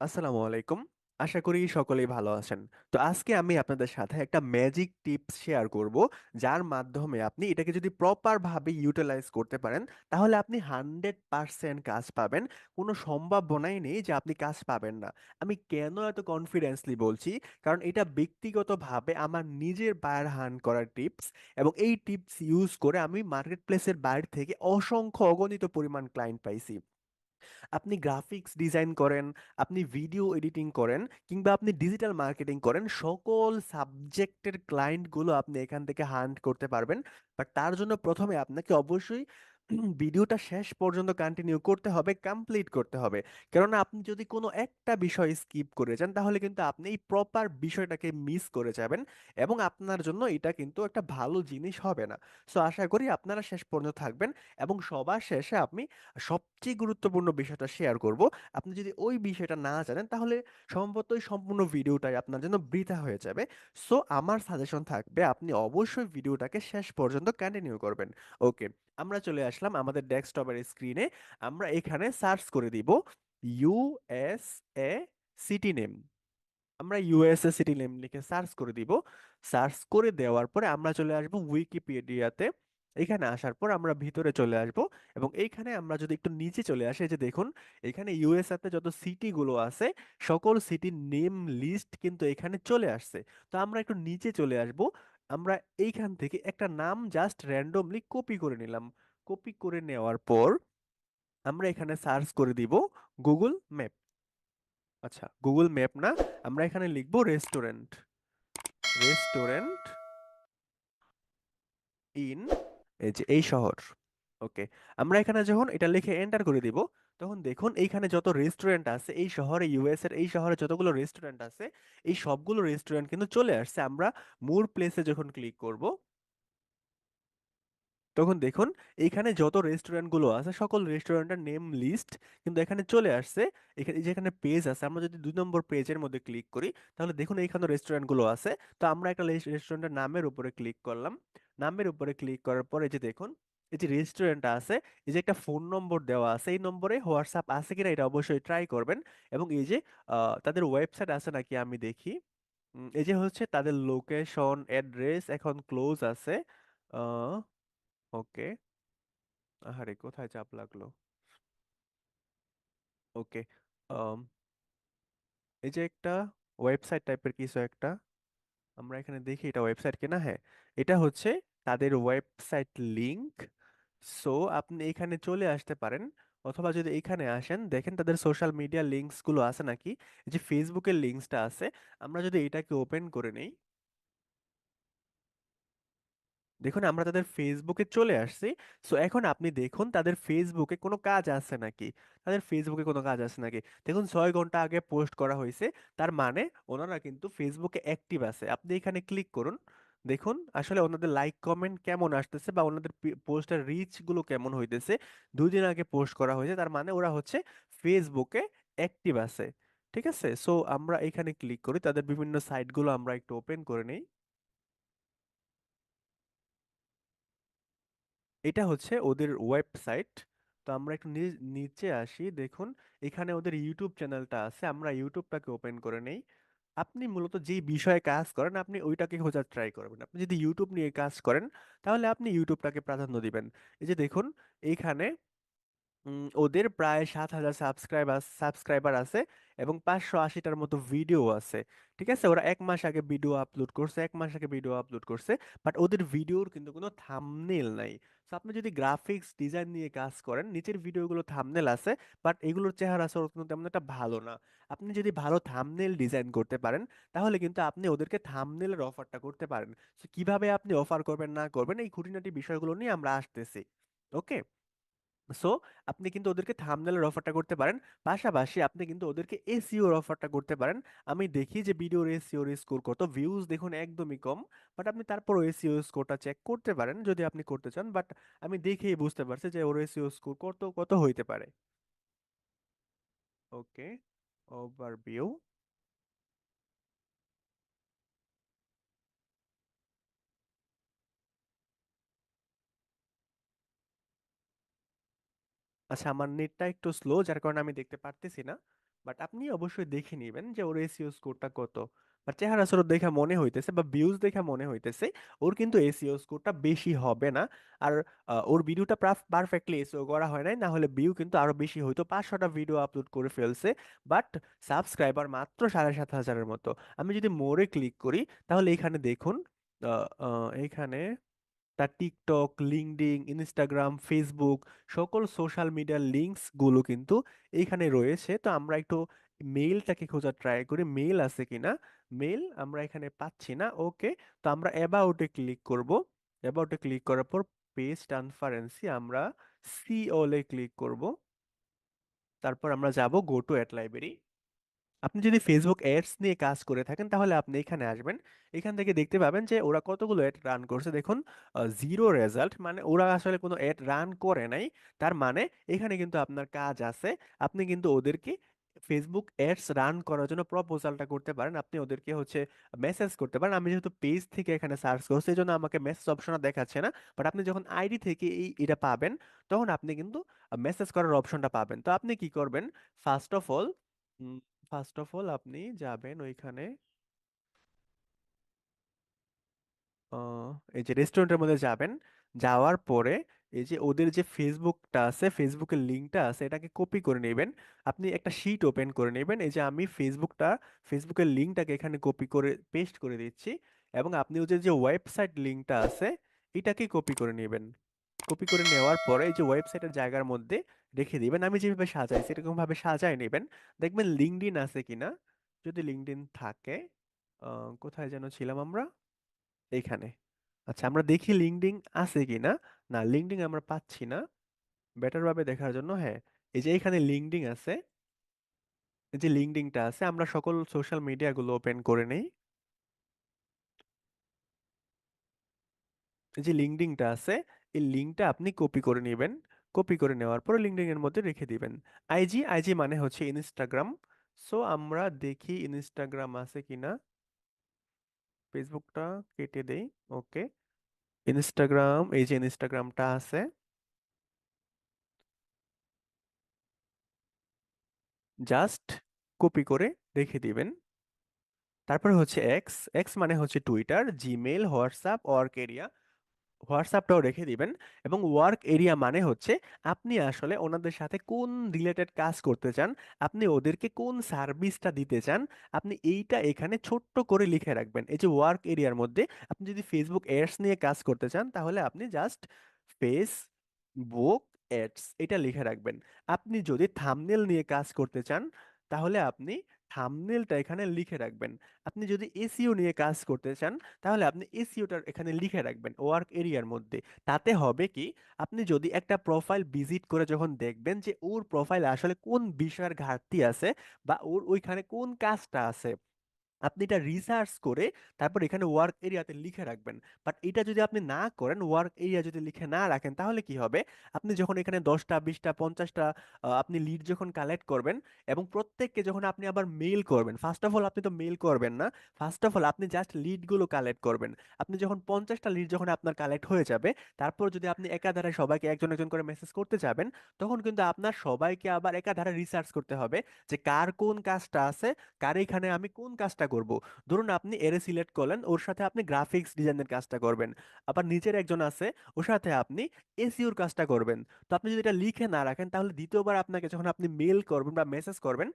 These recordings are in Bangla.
আসসালামু আলাইকুম। আশা করি সকলেই ভালো আছেন। তো আজকে আমি আপনাদের সাথে একটা ম্যাজিক টিপস শেয়ার করব, যার মাধ্যমে আপনি এটাকে যদি প্রপার ভাবে ইউটিলাইজ করতে পারেন, তাহলে আপনি হান্ড্রেড পার্সেন্ট কাজ পাবেন। কোনো সম্ভাবনাই নেই যে আপনি কাজ পাবেন না। আমি কেন এত কনফিডেন্সলি বলছি? কারণ এটা ব্যক্তিগতভাবে আমার নিজের বায়ার হান্ট করার টিপস এবং এই টিপস ইউজ করে আমি মার্কেট প্লেসের বাইরে থেকে অসংখ্য অগণিত পরিমাণ ক্লায়েন্ট পাইছি। আপনি গ্রাফিক্স ডিজাইন করেন, আপনি ভিডিও এডিটিং করেন কিংবা আপনি ডিজিটাল মার্কেটিং করেন, সকল সাবজেক্টের ক্লায়েন্টগুলো আপনি এখান থেকে হান্ট করতে পারবেন। বাট তার জন্য ১ম এ আপনাকে অবশ্যই ভিডিওটা শেষ পর্যন্ত কন্টিনিউ করতে হবে, কমপ্লিট করতে হবে। কেননা আপনি যদি কোনো একটা বিষয় স্কিপ করে যান তাহলে কিন্তু আপনি এই প্রপার বিষয়টাকে মিস করে যাবেন এবং আপনার জন্য এটা কিন্তু একটা ভালো জিনিস হবে না। সো আশা করি আপনারা শেষ পর্যন্ত থাকবেন এবং সবার শেষে আমি সবচেয়ে গুরুত্বপূর্ণ বিষয়টা শেয়ার করব। আপনি যদি ওই বিষয়টা না জানেন তাহলে সম্ভবত ওই সম্পূর্ণ ভিডিওটাই আপনার জন্য বৃথা হয়ে যাবে। সো আমার সাজেশন থাকবে আপনি অবশ্যই ভিডিওটাকে শেষ পর্যন্ত কন্টিনিউ করবেন। ওকে, আমরা চলে আসলাম আমাদের ডেস্কটপের স্ক্রিনে। আমরা এখানে সার্চ করে দিব ইউএসএ সিটি নেম। আমরা ইউএসএ সিটি নেম লিখে সার্চ করে দিব। সার্চ করে দেওয়ার পরে আমরা চলে আসব উইকিপিডিয়াতে। এখানে আসার পর আমরা ভিতরে চলে আসব এবং এইখানে আমরা যদি একটু নিচে চলে আসি যে দেখুন, এখানে ইউএসএতে যত সিটি গুলো আছে, সকল সিটির নেম লিস্ট কিন্তু এখানে চলে আসছে তো আমরা একটু নিচে চলে আসব আমরা এইখান থেকে একটা নাম জাস্ট র্যান্ডমলি কপি করে নিলাম। কপি করে নেওয়ার পর আমরা এখানে সার্চ করে দিব গুগল ম্যাপ আচ্ছা গুগল ম্যাপ না, আমরা এখানে লিখব রেস্টুরেন্ট রেস্টুরেন্ট ইন এই যে, এই শহর। ওকে আমরা এখানে যখন এটা লিখে এন্টার করে দিব তখন দেখুন এইখানে যত রেস্টুরেন্ট আছে, এই শহরে ইউএস এর, এই শহরে যতগুলো রেস্টুরেন্ট আছে, এই সবগুলো রেস্টুরেন্ট কিন্তু চলে আসছে। আমরা মোর প্লেসে যখন ক্লিক করব, তখন দেখুন এইখানে যত রেস্টুরেন্টগুলো আছে, সকল রেস্টুরেন্টের নেম লিস্ট কিন্তু এখানে চলে আসছে। এখানে যেখানে পেজ আছে, আমরা যদি দুই নম্বর পেজের মধ্যে ক্লিক করি, তাহলে দেখুন এইখানে রেস্টুরেন্টগুলো আছে। তো আমরা একটা রেস্টুরেন্টের নামের উপরে ক্লিক করলাম। নামের উপরে ক্লিক করার পরে যে দেখুন এই যে রেস্টুরেন্টটা আছে, এই যে একটা ফোন নম্বর দেওয়া আছে, এই নম্বরে হোয়াটসঅ্যাপ আছে কিনা এটা অবশ্যই ট্রাই করবেন। এবং এই যে তাদের ওয়েবসাইট আছে নাকি আমি দেখি। এই যে হচ্ছে তাদের লোকেশন অ্যাড্রেস এখন ক্লোজ আছে। ওকে। আহারে, কোথায় চাপ লাগল? ওকে এই যে একটা ওয়েবসাইট টাইপের কিছু একটা, আমরা এখানে দেখি এটা ওয়েবসাইট কিনা? হ্যাঁ এটা হচ্ছে তাদের ওয়েবসাইট লিংক সো আপনি এখানে চলে আসতে পারেন। অথবা যদি এখানে আসেন, দেখেন তাদের সোশ্যাল মিডিয়া লিংকসগুলো আছে নাকি? যে ফেসবুকের লিংকসটা আছে, আমরা যদি এটাকে ওপেন করে নেই দেখুন, আমরা তাদের ফেসবুকে চলে আসছি। সো এখন আপনি দেখুন, তাদের ফেসবুকে কোনো কাজ আছে নাকি? তাদের ফেসবুকে কোনো কাজ আছে নাকি? দেখুন, ছয় ঘণ্টা আগে পোস্ট করা হয়েছে। তার মানে ওনারা কিন্তু ফেসবুকে অ্যাক্টিভ আছে। আপনি এখানে ক্লিক করুন। দেখুন, আসলে ওনাদের লাইক কমেন্ট কেমন আসতেছে বা ওনাদের পোস্টের রিচগুলো কেমন হইতেছে দুই দিন আগে পোস্ট করা হয়েছে। তার মানে ওরা হচ্ছে ফেসবুকে অ্যাক্টিভ আছে, ঠিক আছে? সো আমরা এখানে ক্লিক করি। তাদের বিভিন্ন সাইটগুলো আমরা একটু ওপেন করে নেই। এটা হচ্ছে ওদের ওয়েবসাইট তো আমরা একটু নিচে আসি। দেখুন, এখানে ওদের ইউটিউব চ্যানেলটা আছে। আমরা ইউটিউবটাকে ওপেন করে নেই। আপনি মূলত যেই বিষয়ে কাজ করেন, আপনি ওইটাকে খোঁজার ট্রাই করবেন। আপনি যদি ইউটিউব নিয়ে কাজ করেন, তাহলে আপনি ইউটিউবটাকে প্রাধান্য দিবেন। এই যে দেখুন এইখানে ওদের প্রায় সাত হাজার সাবস্ক্রাইবার সাবস্ক্রাইবার আছে এবং পাঁচশো আশিটার মতো ভিডিও আছে। ঠিক আছে? ওরা এক মাস আগে ভিডিও আপলোড করছে, এক মাস আগে ভিডিও আপলোড করছে বাট ওদের ভিডিওর কিন্তু কোনো থাম্বনেল নাই। তো আপনি যদি গ্রাফিক্স ডিজাইন নিয়ে কাজ করেন, নিচের ভিডিওগুলো থাম্বনেল আছে বাট এগুলোর চেহারা চরিত্র কিন্তু তেমন একটা ভালো না। আপনি যদি ভালো থাম্বনেল ডিজাইন করতে পারেন, তাহলে কিন্তু আপনি ওদেরকে থাম্বনেলের অফারটা করতে পারেন। তো কীভাবে আপনি অফার করবেন, না করবেন, এই খুঁটিনাটি বিষয়গুলো নিয়ে আমরা আসতেছি। ওকে সো আপনি কিন্তু ওদেরকে থাম্বনেলের অফারটা করতে পারেন। পাশাপাশি আপনি কিন্তু ওদেরকে এসইওর অফারটা করতে পারেন। আমি দেখি যে ভিডিওর এসইওর স্কোর কত ভিউজ দেখুন একদমই কম বাট আপনি তারপরও এসইও স্কোরটা চেক করতে পারেন যদি আপনি করতে চান বাট আমি দেখেই বুঝতে পারছি যে ওর এসইও স্কোর কত কত হইতে পারে। ওকে ওভারভিউ আচ্ছা আমার নেটটা একটু স্লো, যার কারণে আমি দেখতে পারতেছি না। বাট আপনি অবশ্যই দেখে নেবেন যে ওর এসইও স্কোরটা কত। বা চেহারা স্বরূপ দেখে মনে হইতেছে বা ভিউজ দেখে মনে হইতেছে, ওর কিন্তু এসইও স্কোরটা বেশি হবে না। আর ওর ভিডিওটা পারফেক্টলি এসিও করা হয় নাই না হলে ভিউ কিন্তু আরও বেশি হইতো। পাঁচশোটা ভিডিও আপলোড করে ফেলছে, বাট সাবস্ক্রাইবার মাত্র সাড়ে সাত হাজারের মতো। আমি যদি মোরে ক্লিক করি, তাহলে এখানে দেখুন এখানে তার টিকটক লিঙ্কডইন ইনস্টাগ্রাম ফেসবুক সকল সোশ্যাল মিডিয়ার লিঙ্কসগুলো কিন্তু এইখানে রয়েছে। তো আমরা একটু মেইলটাকে খোঁজার ট্রাই করি মেইল আছে কিনা? মেইল আমরা এখানে পাচ্ছি না ওকে তো আমরা অ্যাবাউটে ক্লিক করব। অ্যাবাউটে ক্লিক করার পর পেজ ট্রান্সপারেন্সি আমরা সি অলে ক্লিক করব। তারপর আমরা যাব গো টু অ্যাট লাইব্রেরি আপনি যদি ফেসবুক অ্যাডস নিয়ে কাজ করে থাকেন, তাহলে আপনি এখানে আসবেন। এখান থেকে দেখতে পাবেন যে, ওরা কতগুলো অ্যাড রান করছে। দেখুন জিরো রেজাল্ট মানে ওরা আসলে কোনো অ্যাড রান করে নাই। তার মানে এখানে কিন্তু আপনার কাজ আছে। আপনি কিন্তু ওদেরকে ফেসবুক অ্যাডস রান করার জন্য প্রপোজালটা করতে পারেন। আপনি ওদেরকে হচ্ছে মেসেজ করতে পারেন। আমি যেহেতু পেজ থেকে এখানে সার্চ করছি এই জন্য আমাকে মেসেজ অপশনটা দেখাচ্ছে না। বাট আপনি যখন আইডি থেকে এই, এটা পাবেন, তখন আপনি কিন্তু মেসেজ করার অপশনটা পাবেন। তো আপনি কি করবেন? First of all first of all আপনি যাবেন ওইখানে এই যে রেস্টুরেন্টের মধ্যে যাবেন। যাওয়ার পরে এই যে ওদের যে ফেসবুকটা আছে ফেসবুকের লিঙ্কটা আছে, এটাকে কপি করে নেবেন। আপনি একটা শিট ওপেন করে নেবেন। এই যে আমি ফেসবুকটা ফেসবুকের লিঙ্কটাকে এখানে কপি করে পেস্ট করে দিচ্ছি এবং আপনি ওদের যে ওয়েবসাইট লিঙ্কটা আছে, এটাকে কপি করে নেবেন। কপি করে নেওয়ার পরে এই যে ওয়েবসাইটের জায়গার মধ্যে রেখে দিবেন। আমি যেভাবে সাজাই এরকম ভাবে সাজায় নেবেন। দেখবেন লিঙ্কডইন আছে কিনা? যদি লিঙ্কডইন থাকে কোথায় যেন ছিলাম আমরা? এইখানে। আচ্ছা আমরা দেখি লিঙ্কডইন আছে কিনা? না লিঙ্কডইন আমরা পাচ্ছি না। বেটার ভাবে দেখার জন্য হ্যাঁ। এই যে এখানে লিঙ্কডইন আছে, এই যে লিঙ্কডইনটা আছে, আমরা সকল সোশ্যাল মিডিয়াগুলো ওপেন করে নেই। এই যে লিঙ্কডইনটা আছে এই লিঙ্কটা আপনি কপি করে নেবেন। কপি করে নেওয়ার পর লিঙ্কডইন এর মধ্যে রেখে দিবেন। আইজি আইজি মানে হচ্ছে ইনস্টাগ্রাম সো আমরা দেখি ইনস্টাগ্রাম আছে কিনা। ফেসবুকটা কেটে দেই। ওকে ইনস্টাগ্রাম এই যে ইনস্টাগ্রামটা আছে। জাস্ট কপি করে রেখে দিবেন। তারপরে হচ্ছে এক্স এক্স মানে হচ্ছে Twitter Gmail WhatsApp work area হোয়াটসঅ্যাপটাও রেখে দিবেন এবং ওয়ার্ক এরিয়া মানে হচ্ছে আপনি আসলে ওনাদের সাথে কোন রিলেটেড কাজ করতে চান, আপনি ওদেরকে কোন সার্ভিসটা দিতে চান, আপনি এইটা এখানে ছোট্ট করে লিখে রাখবেন। এই যে ওয়ার্ক এরিয়ার মধ্যে আপনি যদি ফেসবুক অ্যাডস নিয়ে কাজ করতে চান, তাহলে আপনি জাস্ট ফেস বুক অ্যাডস এটা লিখে রাখবেন। আপনি যদি থামনেল নিয়ে কাজ করতে চান, তাহলে আপনি থাম্বনেলটা এখানে লিখে রাখবেন। আপনি যদি এসিও নিয়ে কাজ করতে চান, তাহলে আপনি এসিওটার এখানে লিখে রাখবেন ওয়ার্ক এরিয়ার মধ্যে। তাতে হবে কি, আপনি যদি একটা প্রোফাইল ভিজিট করে যখন দেখবেন যে ওর প্রোফাইলে আসলে কোন বিষয়ের ঘাটতি আছে বা ওর ওইখানে কোন কাজটা আছে আপনি এটা রিসার্চ করে তারপর এখানে ওয়ার্ক এরিয়াতে লিখে রাখবেন। বাট এটা যদি আপনি না করেন ওয়ার্ক এরিয়া যদি লিখে না রাখেন, তাহলে কি হবে? আপনি যখন এখানে দশটা, বিশটা, পঞ্চাশটা আপনি লিড যখন কালেক্ট করবেন এবং প্রত্যেককে যখন আপনি আবার মেইল করবেন ফার্স্ট অফ অল আপনি তো মেইল করবেন না ফার্স্ট অফ অল আপনি জাস্ট লিডগুলো কালেক্ট করবেন। আপনি যখন পঞ্চাশটা লিড যখন আপনার কালেক্ট হয়ে যাবে, তারপর যদি আপনি একাধারে সবাইকে একজন একজন করে মেসেজ করতে যাবেন, তখন কিন্তু আপনার সবাইকে আবার একাধারে রিসার্চ করতে হবে যে কার কোন কাজটা আছে, কার এখানে আমি কোন কাজটা করব। ধরুন আপনি এরে সিলেক্ট করলেন, ওর সাথে আপনি গ্রাফিক্স ডিজাইনের কাজটা করবেন। আবার নিচের একজন আছে, ওর সাথে আপনি এসিওর কাজটা করবেন। তো আপনি যদি এটা লিখে না রাখেন, তাহলে দ্বিতীয়বার আপনাকে যখন আপনি মেল করবেন বা মেসেজ করবেন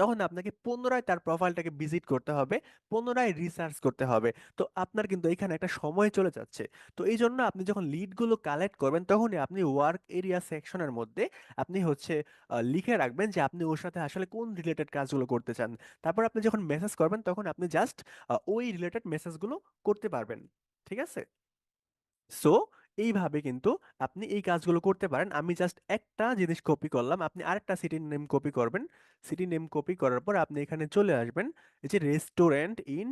তখন আপনাকে পুনরায় তার প্রোফাইলটাকে ভিজিট করতে হবে, পুনরায় রিসার্চ করতে হবে। তো আপনার কিন্তু এখানে একটা সময় চলে যাচ্ছে। তো এই জন্য আপনি যখন লিডগুলো কালেক্ট করবেন, তখনই আপনি ওয়ার্ক এরিয়া সেকশনের মধ্যে আপনি হচ্ছে লিখে রাখবেন যে আপনি ওর সাথে আসলে কোন রিলেটেড কাজগুলো করতে চান। তারপর আপনি যখন মেসেজ করবেন, তখন আপনি জাস্ট ওই রিলেটেড মেসেজগুলো করতে পারবেন। ঠিক আছে? সো এইভাবে কিন্তু আপনি এই কাজগুলো করতে পারেন। আমি জাস্ট একটা জিনিস কপি করলাম। আপনি আরেকটা সিটির নেম কপি করবেন। সিটি নেম কপি করার পর আপনি এখানে চলে আসবেন। এই যে রেস্টুরেন্ট ইন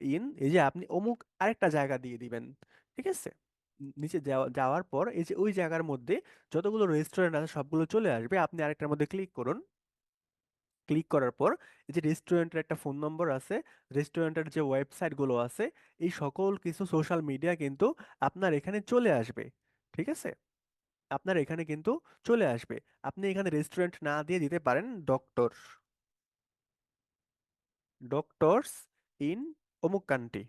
ইন এই যে আপনি অমুক আরেকটা জায়গা দিয়ে দিবেন। ঠিক আছে? নিচে যাওয়া, যাওয়ার পর এই যে ওই জায়গার মধ্যে যতগুলো রেস্টুরেন্ট আছে সবগুলো চলে আসবে। আপনি আরেকটার মধ্যে ক্লিক করুন। ক্লিক করার পর, এই যে রেস্টুরেন্টের একটা ফোন নম্বর আছে রেস্টুরেন্টের যে ওয়েবসাইটগুলো আছে, এই সকল কিছু সোশ্যাল মিডিয়া কিন্তু আপনার এখানে চলে আসবে, ঠিক আছে? আপনার এখানে কিন্তু চলে আসবে। আপনি এখানে রেস্টুরেন্ট না দিয়ে দিতে পারেন ডক্টর ডক্টরস ইন অমুক কান্ট্রি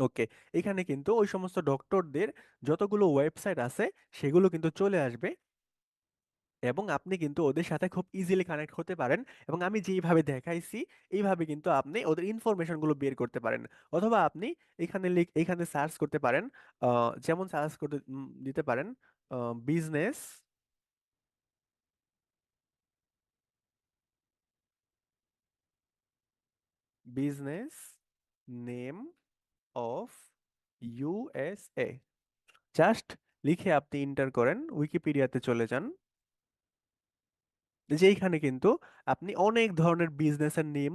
ওকে এখানে কিন্তু ওই সমস্ত ডক্টরদের যতগুলো ওয়েবসাইট আছে, সেগুলো কিন্তু চলে আসবে। এবং আপনি কিন্তু ওদের সাথে খুব ইজিলি কানেক্ট হতে পারেন এবং আমি যেইভাবে দেখাইছি, এইভাবে কিন্তু আপনি ওদের ইনফরমেশনগুলো বের করতে পারেন। অথবা আপনি এখানে লিখ, এখানে সার্চ করতে পারেন যেমন সার্চ করতে দিতে পারেন business business name of USA just লিখে আপনি ইন্টার করেন উইকিপিডিয়াতে চলে যান। যেইখানে কিন্তু আপনি অনেক ধরনের বিজনেসের নেম,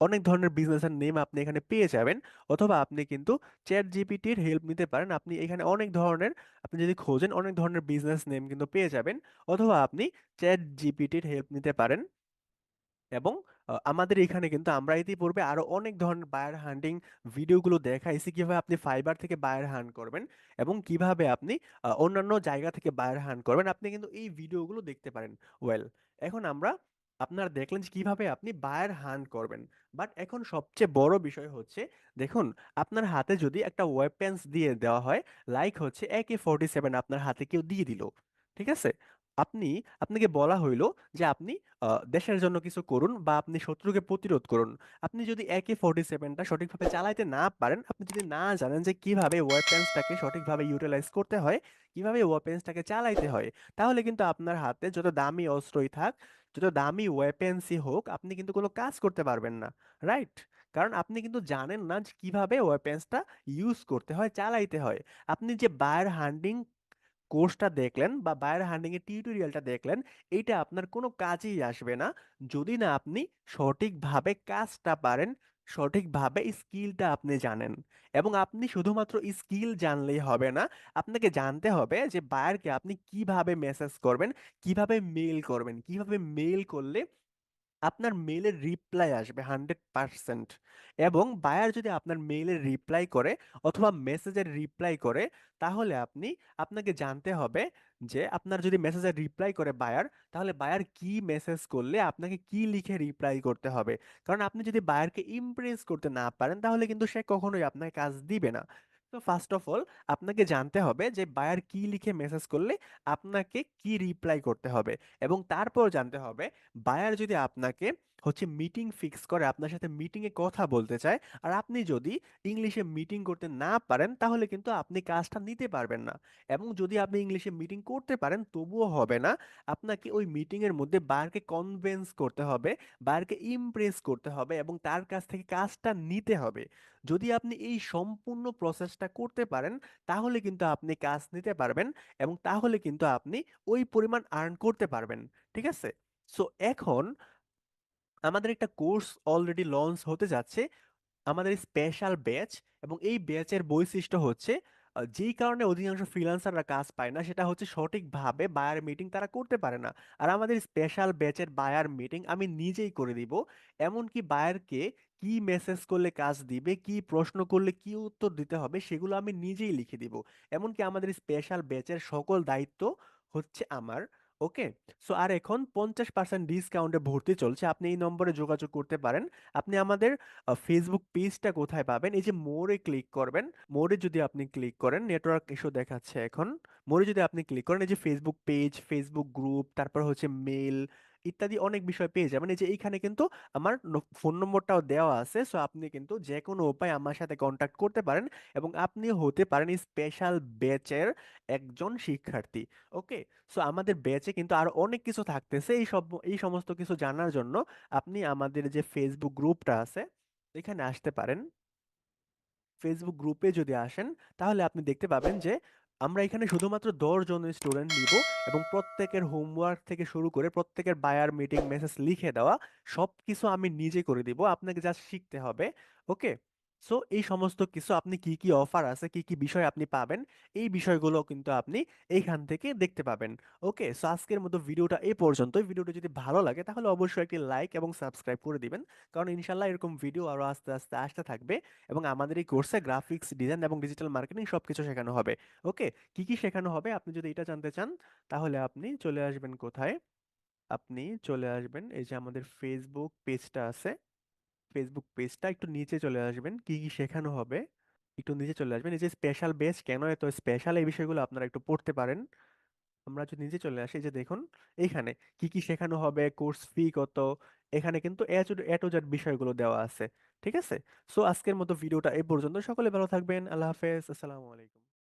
অনেক ধরনের বিজনেসের নেম আপনি এখানে পেয়ে যাবেন। অথবা আপনি কিন্তু চ্যাট জিপিটির হেল্প নিতে পারেন। আপনি এখানে অনেক ধরনের, আপনি যদি খোঁজেন, অনেক ধরনের বিজনেস নেম কিন্তু পেয়ে যাবেন। অথবা আপনি চ্যাট জিপিটির হেল্প নিতে পারেন। এবং আমাদের এখানে কিন্তু আমরা ইতিপূর্বে আরও অনেক ধরনের বায়ার হান্টিং ভিডিওগুলো দেখাইছি কীভাবে আপনি ফাইবার থেকে বায়ার হান্ট করবেন এবং কীভাবে আপনি অন্যান্য জায়গা থেকে বায়ার হান্ট করবেন। আপনি কিন্তু এই ভিডিওগুলো দেখতে পারেন ওয়েল এখন আমরা আপনারা দেখলেন যে কীভাবে আপনি বায়ার হান্ট করবেন। বাট এখন সবচেয়ে বড় বিষয় হচ্ছে, দেখুন, আপনার হাতে যদি একটা ওয়েপেন্স দিয়ে দেওয়া হয় লাইক হচ্ছে একে ফোর্টি সেভেন আপনার হাতে কেউ দিয়ে দিল, ঠিক আছে? আপনি, আপনাকে বলা হইল যে আপনি দেশের জন্য কিছু করুন বা আপনি শত্রুকে প্রতিরোধ করুন। আপনি যদি একে ফোর্টি সেভেনটা সঠিকভাবে চালাইতে না পারেন, আপনি যদি না জানেন যে কীভাবে ওয়েপেন্সটাকে সঠিকভাবে ইউটিলাইজ করতে হয়, কীভাবে ওয়েপেন্সটাকে চালাইতে হয়, তাহলে কিন্তু আপনার হাতে যত দামি অস্ত্রই থাক, যত দামি ওয়েপেন্সই হোক, আপনি কিন্তু কোনো কাজ করতে পারবেন না রাইট কারণ আপনি কিন্তু জানেন না যে কীভাবে ওয়েপেন্সটা ইউজ করতে হয়, চালাইতে হয়। আপনি যে বায়ার হান্টিং কোর্সটা দেখলেন বা বায়ার হান্ডিং এর টিউটোরিয়ালটা দেখলেন এটা আপনার কোনো কাজেই আসবে না। যদি না আপনি সঠিকভাবে কাজটা পারেন, সঠিকভাবে স্কিলটা আপনি জানেন। এবং আপনি শুধুমাত্র স্কিল জানলেই হবে না, আপনাকে জানতে হবে যে বায়ারকে আপনি কীভাবে মেসেজ করবেন, কীভাবে মেল করবেন, কীভাবে মেল করলে আপনার মেইলের রিপ্লাই আসবে হান্ড্রেড পার্সেন্ট এবং বায়ার যদি আপনার মেইলের রিপ্লাই করে অথবা মেসেজের রিপ্লাই করে, তাহলে আপনি, আপনাকে জানতে হবে যে আপনার যদি মেসেজের রিপ্লাই করে বায়ার তাহলে বায়ার কি মেসেজ করলে আপনাকে কি লিখে রিপ্লাই করতে হবে? কারণ আপনি যদি বায়ারকে ইমপ্রেস করতে না পারেন, তাহলে কিন্তু সে কখনোই আপনাকে কাজ দিবে না। তো ফার্স্ট অফ অল আপনাকে জানতে হবে যে বায়ার কি লিখে মেসেজ করলে আপনাকে কি রিপ্লাই করতে হবে এবং তারপর জানতে হবে বায়ার যদি আপনাকে হচ্ছে মিটিং ফিক্স করে আপনার সাথে মিটিং এ কথা বলতে চায়। আর আপনি যদি ইংলিশে মিটিং করতে না পারেন, তাহলে কিন্তু আপনি কাজটা নিতে পারবেন না। এবং যদি আপনি ইংলিশে মিটিং করতে পারেন, তবুও হবে না। আপনাকে ওই মিটিং এর মধ্যে বারকে কনভিন্স করতে হবে, বারকে ইমপ্রেস করতে হবে এবং তার কাছ থেকে কাজটা নিতে হবে। যদি আপনি এই সম্পূর্ণ প্রসেসটা করতে পারেন, তাহলে কিন্তু আপনি কাজ নিতে পারবেন এবং তাহলে কিন্তু আপনি ওই পরিমাণ আর্ন করতে পারবেন। ঠিক আছে? সো এখন আমাদের একটা কোর্স অলরেডি লঞ্চ হতে যাচ্ছে। আমাদের স্পেশাল ব্যাচ এবং এই ব্যাচের বৈশিষ্ট্য হচ্ছে যেই কারণে অধিকাংশ ফ্রিল্যান্সাররা কাজ পায় না, সেটা হচ্ছে সঠিকভাবে বায়ার মিটিং তারা করতে পারে না। আর আমাদের স্পেশাল ব্যাচের বায়ার মিটিং আমি নিজেই করে দিব। এমনকি বায়ারকে কি মেসেজ করলে কাজ দিবে, কি প্রশ্ন করলে কি উত্তর দিতে হবে, সেগুলো আমি নিজেই লিখে দিব। এমনকি আমাদের স্পেশাল ব্যাচের সকল দায়িত্ব হচ্ছে আমার। ওকে, সো আর এখন পঞ্চাশ পার্সেন্ট ডিসকাউন্টে ভর্তি চলছে। আপনি এই নম্বরে যোগাযোগ করতে পারেন। আপনি আমাদের ফেসবুক পেজটা কোথায় পাবেন? এই যে মোড়ে ক্লিক করবেন। মোড়ে যদি আপনি ক্লিক করেন নেটওয়ার্ক ইস্যু দেখাচ্ছে এখন। মোড়ে যদি আপনি ক্লিক করেন, এই যে ফেসবুক পেজ ফেসবুক গ্রুপ তারপর হচ্ছে মেল ইত্যাদি অনেক বিষয় পেয়ে যাবেন এই যে এইখানে কিন্তু আমার ফোন নম্বরটাও দেওয়া আছে। সো আপনি কিন্তু যে কোনো উপায় আমার সাথে কন্ট্যাক্ট করতে পারেন এবং আপনি হতে পারেন স্পেশাল ব্যাচের একজন শিক্ষার্থী। ওকে সো আমাদের ব্যাচে কিন্তু আরও অনেক কিছু থাকতেছে। এই সব, এই সমস্ত কিছু জানার জন্য আপনি আমাদের যে ফেসবুক গ্রুপটা আছে, এখানে আসতে পারেন। ফেসবুক গ্রুপে যদি আসেন, তাহলে আপনি দেখতে পাবেন যে আমরা এখানে শুধুমাত্র জনের স্টুডেন্ট নিব এবং প্রত্যেকের হোমওয়ার্ক থেকে শুরু করে প্রত্যেকের বায়ার মিটিং মেসেজ লিখে দেওয়া সব কিছু আমি নিজে করে দিব। আপনাকে যা শিখতে হবে ওকে সো এই সমস্ত কিছু আপনি কি কি অফার আছে, কি কি বিষয় আপনি পাবেন, এই বিষয়গুলো কিন্তু আপনি এইখান থেকে দেখতে পাবেন। ওকে? সো আজকের মতো ভিডিওটা এই পর্যন্তই। ভিডিওটা যদি ভালো লাগে তাহলে অবশ্যই একটি লাইক এবং সাবস্ক্রাইব করে দিবেন। কারণ ইনশাল্লাহ এরকম ভিডিও আরও আস্তে আস্তে, আসতে থাকবে এবং আমাদের এই কোর্সে গ্রাফিক্স, ডিজাইন এবং ডিজিটাল মার্কেটিং সবকিছু শেখানো হবে। ওকে? কি কি শেখানো হবে? আপনি যদি এটা জানতে চান তাহলে আপনি চলে আসবেন কোথায়? আপনি চলে আসবেন এই যে আমাদের ফেসবুক পেজটা আছে। ফেসবুক পেজটা একটু নিচে চলে আসবেন। কি কি শেখানো হবে? একটু নিচে চলে আসবেন। এই যে স্পেশাল বেস কেন এত স্পেশাল এই বিষয়গুলো আপনারা একটু পড়তে পারেন। আমরা যদি নিচে চলে আসি যে দেখুন এখানে কি কি শেখানো হবে? কোর্স ফি কত? এখানে কিন্তু এ টু জেড বিষয়গুলো দেওয়া আছে। ঠিক আছে? সো আজকের মতো ভিডিওটা এই পর্যন্ত। সকলে ভালো থাকবেন। আল্লাহ হাফেজ। আসসালামু আলাইকুম।